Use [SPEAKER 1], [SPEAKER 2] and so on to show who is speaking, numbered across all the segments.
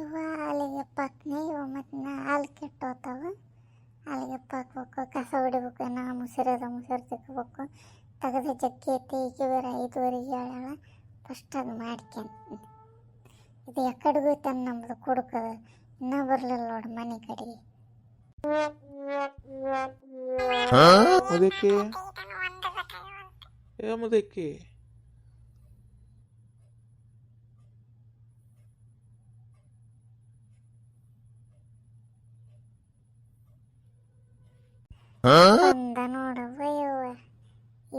[SPEAKER 1] ಇವ ಅಲ್ಲಿಗೆ ಪಕ್ನೆ ಇವ ಮತ್ತು ನಾ ಹಾಲು ಕೆಟ್ಟೋತಾವ. ಅಲ್ಲಿಗೆ ಪಾಕ್ಬೇಕು, ಕಸ ಹೊಡಿಬೇಕು ನಾ ಮುಸಿರದ ಮುಸಿರು ತೆಗಿಬೇಕು ತೆಗೆದು ಜಗ್ಗಿ ಐತಿ ಈಕೆ ಬೇರೆ ಐದುವರೆಗೆ ಹೇಳೋಣ ಫಸ್ಟ್ ಅದು ಮಾಡ್ಕೊಂತೀನಿ ಇದು ಎಕ್ಕಡೆಗೂ ತನ್ನ ನಮ್ಮದು ಕುಡುಕ, ಇನ್ನೂ ಬರಲಿಲ್ಲ ನೋಡಿ ಮನೆ ಕಡೆಗೆ
[SPEAKER 2] ಅದಕ್ಕೆ ಏಮದಕ್ಕೆ
[SPEAKER 1] ಬಂದ ನೋಡ ಯವ್ವ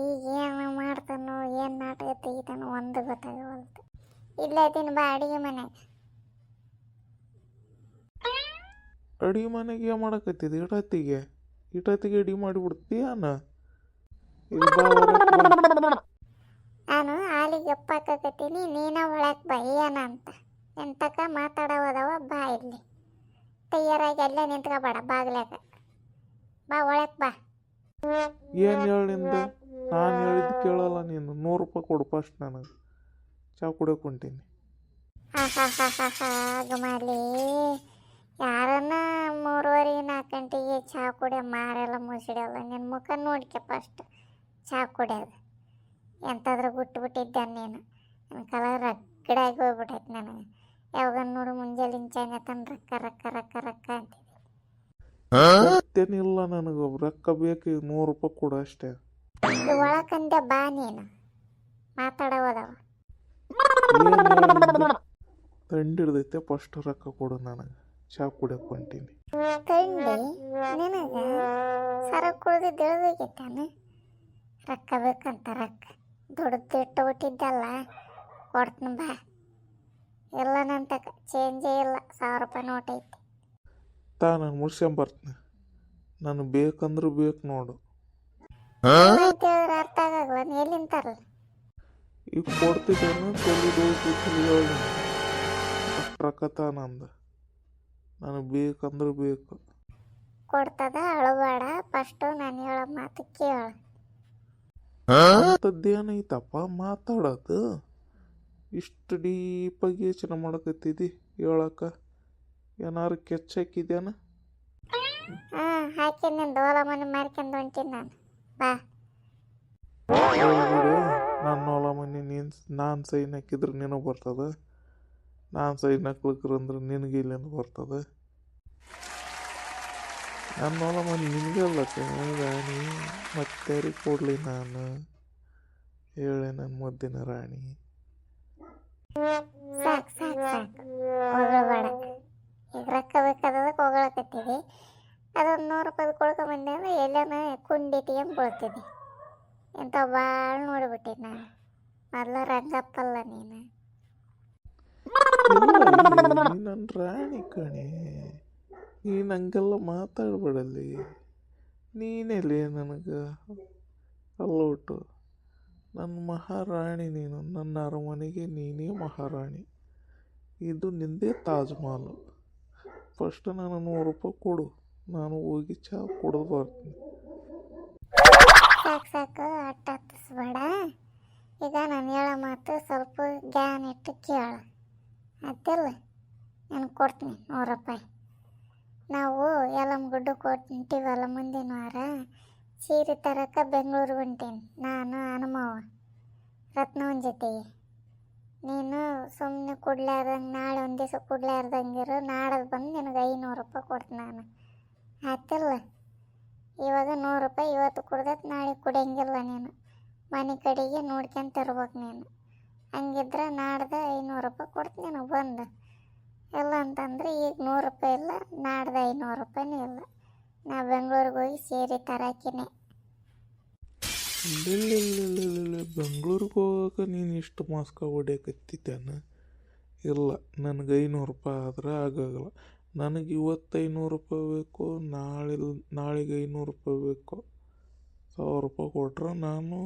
[SPEAKER 1] ಈಗ ಏನು ಮಾಡ್ತಾನೋ ಏನ್ ನಾಟಕ ತೆಗಿತಾನೋ ಒಂದು ಗೊತ್ತಾಗವಲ್ತು ಇಲ್ಲೇ ತಿನ್ ಬಾ ಅಡಿಗೆ ಮನೆಗೆ.
[SPEAKER 2] ಅಡಿಗೆ ಮನೆಗೆ ಏನು ಮಾಡಕತ್ತಿದ್? ಇಟತ್ತಿಗೆ? ಇಟತ್ತಿಗೆ ಅಡಿಗೆ ಮಾಡಿಬಿಡ್ತೀಯನ.
[SPEAKER 1] ನಾನು ಹಾಲಿಗೆ ಉಪ್ಪು ಹಾಕಕತ್ತೀನಿ ನೀನ ಒಳಕ್ ಬಾ ಏನ ಅಂತ. ಎಂತಕ ಮಾತಾಡೋದವ ಬಾ ಇಲ್ಲಿ. ತಯಾರಾಗಿ ಅಲ್ಲೇ ನಿಂತ್ಕೋಬೇಡ ಬಾಗ್ಲಾಗ ಬಾ ಒಳಕ್ ಬಾ.
[SPEAKER 2] ಏನು ಹೇಳಿಂದ ನಾನು ಹೇಳಿದ್ ಕೇಳಲ್ಲ ನೀನು. ನೂರು ರೂಪಾಯಿ ಕೊಡು ಫಸ್ಟ್ ನನಗೆ. ಚಾ ಕುಡಿಯೋಕೆ ಹೊಂಟೀನಿ.
[SPEAKER 1] ಗಮಾಲಿ. ಯಾರನ್ನ ಮೂರುವರೆ ನಾಲ್ಕು ಗಂಟೆಗೆ ಚಹಾ ಕುಡಿಯೋ ಮಾರೆಲ್ಲ ಮುಸಿಡಲ್ಲ ನಿನ್ನ ಮುಖ ನೋಡ್ಕೆ ಫಸ್ಟ್ ಚಾ ಕುಡಿಯೋದು. ಎಂತಾದ್ರೂ ಬಿಟ್ಟು ಬಿಟ್ಟಿದ್ದೆ ನೀನು ನನ್ನ ಕಲರ್ ರಕ್ಕಡಾಗಿ ಹೋಗ್ಬಿಟ್ಟೈತೆ ನನಗೆ. ಯಾವಾಗ ನೋಡು ಮುಂಜಾನೆ ಇಂಚಾನೆ ರಕ್ಕ ರೊಕ್ಕ ರೊಕ್ಕ ರೊಕ್ಕ ರೊಕ್ಕ ಅಂತಿದ್ದೆ
[SPEAKER 2] ಮತ್ತೇನಿಲ್ಲ ನನಗೆ. ರೊಕ್ಕ ಬೇಕು ನೂರು ರೂಪಾಯಿ ಕೊಡು ಅಷ್ಟೇ.
[SPEAKER 1] ಒಳಕಂದೆ ಬಾ ನೀನು ಮಾತಾಡೋದವ.
[SPEAKER 2] ತಂಡಿ ಹಿಡ್ದೈತೆ ಫಸ್ಟ್ ರೊಕ್ಕ ಕೊಡು ನನಗೆ. ಚಾ ಕುಡಿಯೋಕೆ ಹೊಂಟೀನಿ.
[SPEAKER 1] ತಂಡಿ ನಿನಗೆ ಸರ ಕುಡ್ದು ಇಳ್ದೋಗಿತ್ತಾನೆ ರೊಕ್ಕ ಬೇಕಂತ ರೊಕ್ಕ. ದುಡ್ದು ಇಟ್ಟು ಬಿಟ್ಟಿದ್ದಲ್ಲ ಕೊಡ್ತೀನಿ ಬಾ. ಇಲ್ಲ ನನ್ನ ತಕ ಚೇಂಜೇ ಇಲ್ಲ. ಸಾವಿರ ರೂಪಾಯಿ ನೋಟ್ ಐತಿ.
[SPEAKER 2] ತಾ ನಾನು ಮುಡ್ಸ್ಕೊಂಬರ್ತೀನಿ ನಾನು ಬೇಕಂದ್ರೆ ಬೇಕು ನೋಡು.
[SPEAKER 1] ಅರ್ಥ ಆಗಲ್ಲ ನೀ ಎಲ್ಲಿಂದ ತರಲ್ಲ
[SPEAKER 2] ಈಗ ಕೊಡ್ತಿದ್ದೇನು ತಲೆದೋಗಿ ತಲೆ ಅಷ್ಟು ರೊಕ್ಕ ಬೇಕಂದ್ರು ನನಗೆ ಬೇಕಂದ್ರೆ ಬೇಕು.
[SPEAKER 1] ಕೊಡ್ತದ ಅಳಬೇಡ. ಫಸ್ಟು ನಾನು ಹೇಳೋ ಮಾತು ಕೇಳು.
[SPEAKER 2] ಅಂಥದ್ದೇನೈತಪ್ಪ ಮಾತಾಡೋದು? ಇಷ್ಟು ಡೀಪಾಗಿ ಯೋಚನೆ ಮಾಡಕತ್ತಿದ್ದಿ ಹೇಳಕ್ಕ? ಏನಾರು ಕೆಚ್ಚ ಹಾಕಿದ್ಯಾನ
[SPEAKER 1] ಹಾಂ ಹಾಕಿ ನಿಂದು ಹೊಲ ಮನೆ ಮಾರ್ಕೊಂಡು ಹೊಂಟೀನಿ ನಾನು. ಬಾ.
[SPEAKER 2] ನನ್ನ ಹೊಲ ಮನೆ ನೀನು ನಾನು ಸೈನ್ ಹಾಕಿದ್ರೆ ನಿನಗೆ ಬರ್ತದ? ನಾನು ಸೈನ್ ಹಾಕ್ಲಿಕ್ರಂದ್ರೆ ನಿನಗೆ ಇಲ್ಲಿಂದ ಬರ್ತದ? ನನ್ನ ಹೊಲ ಮನೆ ನಿನಗಲ್ಲ ರಾಣಿ ಮತ್ತೆ ಕೊಡಲಿ ನಾನು? ಹೇಳಿ ನನ್ನ ಮುದ್ದಿನ ರಾಣಿ.
[SPEAKER 1] ಹೊಗಳಕತ್ತೀವಿ ಅದೊಂದು ನೂರು ರೂಪಾಯಿ ಕೊಳ್ಕೊಂಬಂದೆ ಅಂದ್ರೆ ಎಲ್ಲನ ಕುಂಡಿ ಇಟ್ಕೊಂಡ್ ಬೀಳ್ತಿದ್ದೆ ಎಂಥ ಭಾಳ ನೋಡಿಬಿಟ್ಟಿದ್ದು ನಾನು ಮೊದಲು ರಂಗಪ್ಪಲ್ಲ ನೀನು.
[SPEAKER 2] ನನ್ನ ರಾಣಿ ಕಣೆ. ನೀನು ಹಂಗೆಲ್ಲ ಮಾತಾಡ್ಬೇಡಲ್ಲಿ. ನೀನೆಲ್ಲಿ ನನಗೆ? ಅಲ್ಲೋಟು ನನ್ನ ಮಹಾರಾಣಿ ನೀನು. ನನ್ನ ಅರಮನೆಗೆ ನೀನೇ ಮಹಾರಾಣಿ. ಇದು ನಿಂದೇ ತಾಜ್ ಮಹಲ್. ಫಸ್ಟ್ ನಾನು ನೂರು ರೂಪಾಯಿ ಕೊಡು. ನಾನು ಹೋಗಿ ಚಹಾ ಕುಡಿದು ಬರ್ತೀನಿ.
[SPEAKER 1] ಸಾಕು ಸಾಕು ಅಟ್ಟ ಹತ್ತಿಸ್ಬೇಡ. ಈಗ ನಾನು ಹೇಳೋ ಮಾತು ಸ್ವಲ್ಪ ಜ್ಞಾನ ಇಟ್ಟು ಕೇಳು. ಅದಿಲ್ಲ ನಾನು ಕೊಡ್ತೀನಿ ನೂರು ರೂಪಾಯಿ. ನಾವು ಯಲಮಗುಡ್ಡಕ್ಕೆ ಹೊಂಟೀವಲ್ಲ ಮುಂದಿನ ವಾರ? ಸೀರೆ ತರಕ್ಕೆ ಬೆಂಗಳೂರು ಹೊಂಟೀನಿ. ನಾನು ಹನುಮವ್ವ ರತ್ನವನ್ ಜೊತೆಗೆ ನೀನು ಸುಮ್ಮನೆ ಕೊಡ್ಲಾರ್ದಂಗೆ ನಾಳೆ ಒಂದು ದಿವಸ ಕೊಡ್ಲಾರ್ದಂಗಿರು ನಾಳೆ ಬಂದು ನಿನಗೆ ಐನೂರು ರೂಪಾಯಿ ಕೊಡ್ತೀನಿ ನಾನು. ಆಯ್ತಲ್ಲ ಇವಾಗ ನೂರು ರೂಪಾಯಿ ಇವತ್ತು ಕುಡ್ದೈತೆ ನಾಳೆ ಕುಡಿಯಂಗಿಲ್ಲ ನೀನು. ಮನೆ ಕಡೆಗೆ ನೋಡ್ಕೊಂತ ತರ್ಬೇಕು ನೀನು. ಹಂಗಿದ್ರೆ ನಾಡ್ದು ಐನೂರು ರೂಪಾಯಿ ಕೊಡ್ತೀನಿ ನೀನು ಬಂದು. ಇಲ್ಲ ಅಂತಂದ್ರೆ ಈಗ ನೂರು ರೂಪಾಯಿ ಇಲ್ಲ, ನಾಡ್ದು ಐನೂರು ರೂಪಾಯಿನೂ ಇಲ್ಲ. ನಾ ಬೆಂಗಳೂರಿಗೆ ಹೋಗಿ ಸೇರಿ ತರಾಕಿನಿ.
[SPEAKER 2] ಬೆಂಗಳೂರಿಗೆ ಹೋಗಾಕ ನೀನು ಇಷ್ಟು ಮಾಸ್ಕ ಹೊಡ್ಯಾಕತ್ತಿದ್ದಾನ ಇಲ್ಲ, ನನಗೆ ಐನೂರು ರೂಪಾಯಿ ಆದ್ರೆ ಆಗೋಲ್ಲ ನನಗೆ ಇವತ್ತು ಐನೂರು ರೂಪಾಯಿ ಬೇಕು ನಾಳೆ ನಾಳೆಗೆ ಐನೂರು ರೂಪಾಯಿ ಬೇಕು. ಸಾವಿರ ರೂಪಾಯಿ ಕೊಟ್ರೆ ನಾನು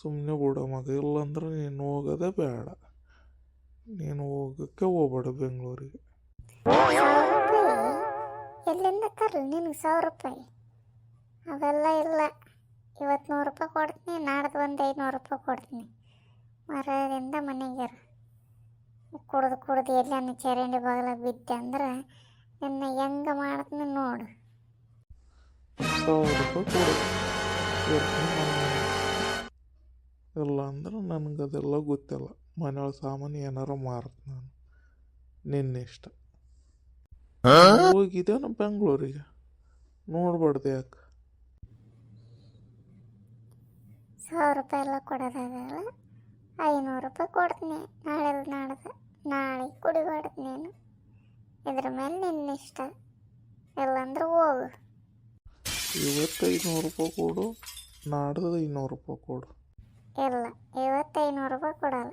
[SPEAKER 2] ಸುಮ್ಮನೆ ಬಿಡೋ ಮಗ. ಇಲ್ಲಂದ್ರೆ ನೀನು ಹೋಗೋದೇ ಬೇಡ. ನೀನು ಹೋಗೋಕ್ಕೆ ಹೋಗ್ಬೇಡ ಬೆಂಗಳೂರಿಗೆ.
[SPEAKER 1] ಎಲ್ಲಿಂದ ತರಲಿ ನಿನಗೆ ಸಾವಿರ ರೂಪಾಯಿ? ಅವೆಲ್ಲ ಇಲ್ಲ. ಇವತ್ತು ನೂರು ರೂಪಾಯಿ ಕೊಡ್ತೀನಿ, ನಾಡ್ದು ಒಂದು ಐನೂರು ರೂಪಾಯಿ ಕೊಡ್ತೀನಿ. ಮರದಿಂದ ಮನೆಗಿರ ಕುಡ್ದು ಕುಡ್ದು ಎಲ್ಲಾನ ಚರಂಡಿ ಬಾಗಿಲ ಬಿದ್ದೆ ಅಂದ್ರೆ ನಿನ್ನ ಹೆಂಗ ಮಾಡ್ತೀನಿ ನೋಡು.
[SPEAKER 2] ಇಲ್ಲ ಅಂದ್ರೆ ನನಗೆ ಅದೆಲ್ಲ ಗೊತ್ತಿಲ್ಲ. ಮನೆಯೊಳಗೆ ಸಾಮಾನು ಏನಾರ ಮಾರ್ತ ನಾನು. ನಿನ್ನಿಷ್ಟ. ಹೋಗಿದ್ದೇನು ಬೆಂಗಳೂರಿಗೆ? ನೋಡ್ಬಾರ್ದು ಯಾಕೆ?
[SPEAKER 1] ಸಾವಿರ ರೂಪಾಯಿ ಎಲ್ಲ ಕೊಡೋದಾಗಲ್ಲ. ಐನೂರು ರೂಪಾಯಿ ಕೊಡ್ತೀನಿ. ನಾಳೆ ನಾಡ್ದು. ನಾಳೆ ಕುಡಿಬಾರ್ದು ನೀನು. ಇದ್ರ ಮೇಲೆ ನಿನ್ನ ಇಷ್ಟ. ಇಲ್ಲಾಂದ್ರೆ ಹೋಗು.
[SPEAKER 2] ಇವತ್ತು ಐನೂರು ರೂಪಾಯಿ ಕೊಡು ನಾಡ್ದು ಐನೂರು ರೂಪಾಯಿ ಕೊಡು.
[SPEAKER 1] ಇಲ್ಲ ಇವತ್ತು ಐನೂರು ರೂಪಾಯಿ ಕೊಡಲ್ಲ.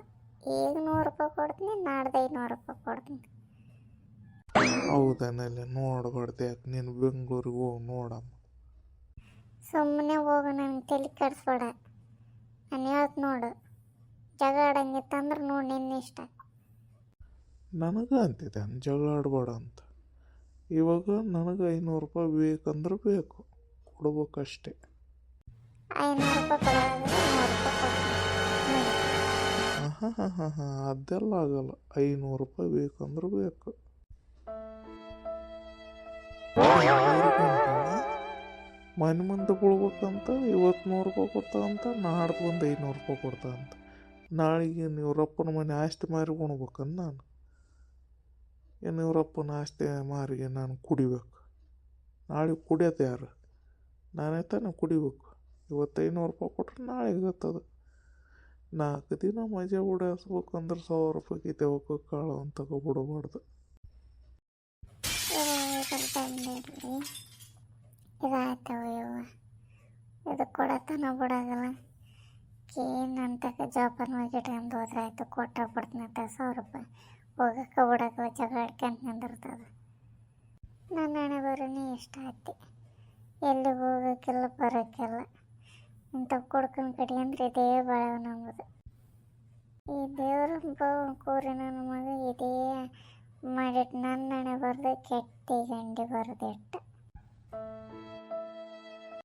[SPEAKER 1] ಈಗ ನೂರು ರೂಪಾಯಿ ಕೊಡ್ತೀನಿ ನಾಡ್ದು ಐನೂರು ರೂಪಾಯಿ ಕೊಡ್ತೀನಿ.
[SPEAKER 2] ಹೌದನಲ್ಲ ನೋಡ್ಬಾರ್ದು ಯಾಕೆ ನೀನು ಬೆಂಗಳೂರಿಗೆ ಹೋಗಿ ನೋಡಮ್ಮ.
[SPEAKER 1] ಸುಮ್ಮನೆ ಹೋಗು ನನಗೆ ತಲೆ ಕೆಡಿಸ್ಬೇಡ. ನಾನು ಹೇಳ್ತು ನೋಡು. ಜಗ ಆಡಂಗಿತ್ತಂದ್ರೆ ನೋಡಿ ನಿನ್ನ ಇಷ್ಟ.
[SPEAKER 2] ನನಗೆ ಅಂತಿದೆ ಜಗಳ ಆಡ್ಬೇಡ ಅಂತ ಇವಾಗ ನನಗೆ ಐನೂರು ರೂಪಾಯಿ ಬೇಕಂದ್ರೆ ಬೇಕು ಕೊಡ್ಬೇಕಷ್ಟೇ.
[SPEAKER 1] ಐನೂರು ರೂಪಾಯಿ ಕೊಡೋದಾದ್ರೆ ನೂರು ರೂಪಾಯಿ ಕೊಡ್ತೀನಿ. ನೋಡಿ.
[SPEAKER 2] ಹಾಂ ಹಾಂ ಹಾಂ ಹಾಂ ಅದೆಲ್ಲ ಆಗಲ್ಲ ಐನೂರು ರೂಪಾಯಿ ಬೇಕಂದ್ರೆ ಬೇಕು. ಮನೆ ಮುಂದೆ ಬಿಡ್ಬೇಕಂತ ಇವತ್ತು ನೂರು ರೂಪಾಯಿ ಕೊಡ್ತಾವಂತ ನಾಡ್ದು ಒಂದು ಐನೂರು ರೂಪಾಯಿ ಕೊಡ್ತಾವಂತ ನಾಳೆಗೆ ನೀವ್ರಪ್ಪನ ಮನೆ ಆಸ್ತಿ ಮಾರಿ ಉಣ್ಬೇಕಂತ ನಾನು. ಏನು ಇವ್ರಪ್ಪನ ಆಸ್ತಿ ಮಾರಿಗೆ ನಾನು ಕುಡಿಬೇಕು? ನಾಳೆ ಕುಡಿಯೋದು ಯಾರು? ನಾನೇ ತಾನೇ ಕುಡಿಬೇಕು. ಇವತ್ತು ಐನೂರು ರೂಪಾಯಿ ಕೊಟ್ರೆ ನಾಳೆ ಗೊತ್ತದು ನಾಲ್ಕು ದಿನ ಮಜಾ ಉಡಾಯಿಸ್ಬೇಕಂದ್ರೆ ಸಾವಿರ ರೂಪಾಯಿ ಕಿತ್ತಬೇಕು ಕಾಳು ಅಂತ
[SPEAKER 1] ಬಿಡಬಾರ್ದು ಇದು ಕೊಡತನ ಬಿಡೋಗಲ್ಲ ಏನು ಅಂತಕ ಜೋಪಾನವಾಗಿ ಇಟ್ಕೊಂಡು ಹೋದ್ರೆ ಆಯಿತು ಕೊಟ್ಟ ಬಿಡ್ತೀನಿ ಅಂತ ಸಾವಿರ ರೂಪಾಯಿ. ಹೋಗಕ್ಕೆ ಬಿಡಕ್ಕೆ ಜಗಳ ನಿಂದಿರ್ತದೆ. ನನ್ನ ಹಣೆ ಬರೋನೇ ಇಷ್ಟ ಆಯ್ತು ಎಲ್ಲಿಗೆ ಹೋಗೋಕ್ಕಿಲ್ಲ, ಬರೋಕ್ಕಿಲ್ಲ. ಇಂಥವು ಕೊಡ್ಕೊಂಡು ಕಡಿ ಅಂದ್ರೆ ಇದೇ ಬಾಳ ನಮ್ಮದು ಈ ದೇವ್ರ ಕೂರಿ ನನ್ನ ಮಗ ಇದೇ ಮಾಡಿಟ್ಟು ನನ್ನ ಹಣೆ ಬರ್ದು ಕೆಟ್ಟಿ ಗಂಡಿ ಬರ್ದಿಟ್ಟ.